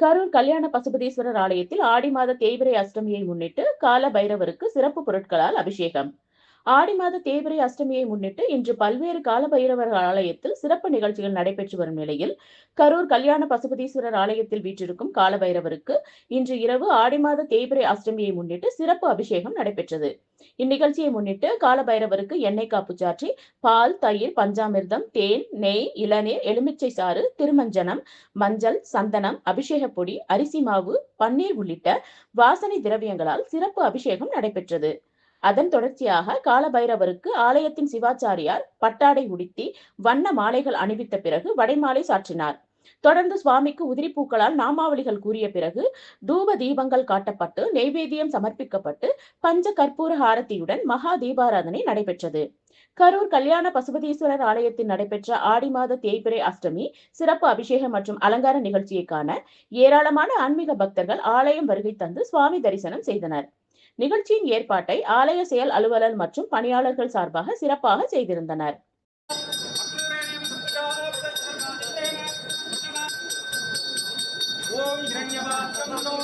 கரூர் கல்யாண பசுபதீஸ்வரர் ஆலயத்தில் ஆடி மாத தேய்பிரை அஷ்டமியை முன்னிட்டு கால பைரவருக்கு சிறப்பு பொருட்களால் அபிஷேகம். ஆடி மாத தேய்பிரை அஷ்டமியை முன்னிட்டு இன்று பல்வேறு கால பைரவர் ஆலயத்தில் சிறப்பு நிகழ்ச்சிகள் நடைபெற்று வரும் நிலையில் கரூர் கல்யாண பசுபதீஸ்வரர் ஆலயத்தில் வீற்றிருக்கும் கால பைரவருக்கு இன்று இரவு ஆடி மாத தேய்பிரை அஷ்டமியை முன்னிட்டு சிறப்பு அபிஷேகம் நடைபெற்றது. இந்நிகழ்ச்சியை முன்னிட்டு கால பைரவருக்கு எண்ணெய் காப்பு சாற்றி பால் தயிர் பஞ்சாமிர்தம் தேன் நெய் இளநீர் எலுமிச்சை சாறு திருமஞ்சனம் மஞ்சள் சந்தனம் அபிஷேக பொடி அரிசி மாவு பன்னீர் உள்ளிட்ட வாசனை திரவியங்களால் சிறப்பு அபிஷேகம் நடைபெற்றது. அதன் தொடர்ச்சியாக காலபைரவருக்கு ஆலயத்தின் சிவாச்சாரியார் பட்டாடை உடுத்தி வண்ண மாலைகள் அணிவித்த பிறகு வடைமாலை சாற்றினார். தொடர்ந்து சுவாமிக்கு உதிரி பூக்களால் நாமாவளிகள் கூறிய பிறகு தூப தீபங்கள் காட்டப்பட்டு நெய்வேதியம் சமர்ப்பிக்கப்பட்டு பஞ்ச கற்பூர ஹாரதியுடன் மகா தீபாராதனை நடைபெற்றது. கரூர் கல்யாண பசுபதீஸ்வரர் ஆலயத்தில் நடைபெற்ற ஆடி மாத தேய்பிரை அஷ்டமி சிறப்பு அபிஷேகம் மற்றும் அலங்கார நிகழ்ச்சியை காண ஏராளமான ஆன்மீக பக்தர்கள் ஆலயம் வருகை தந்து சுவாமி தரிசனம் செய்தனர். நிகழ்ச்சியின் ஏற்பாட்டை ஆலய செயல் அலுவலர் மற்றும் பணியாளர்கள் சார்பாக சிறப்பாக செய்திருந்தனர். ஓம் இரண்யவாசனோ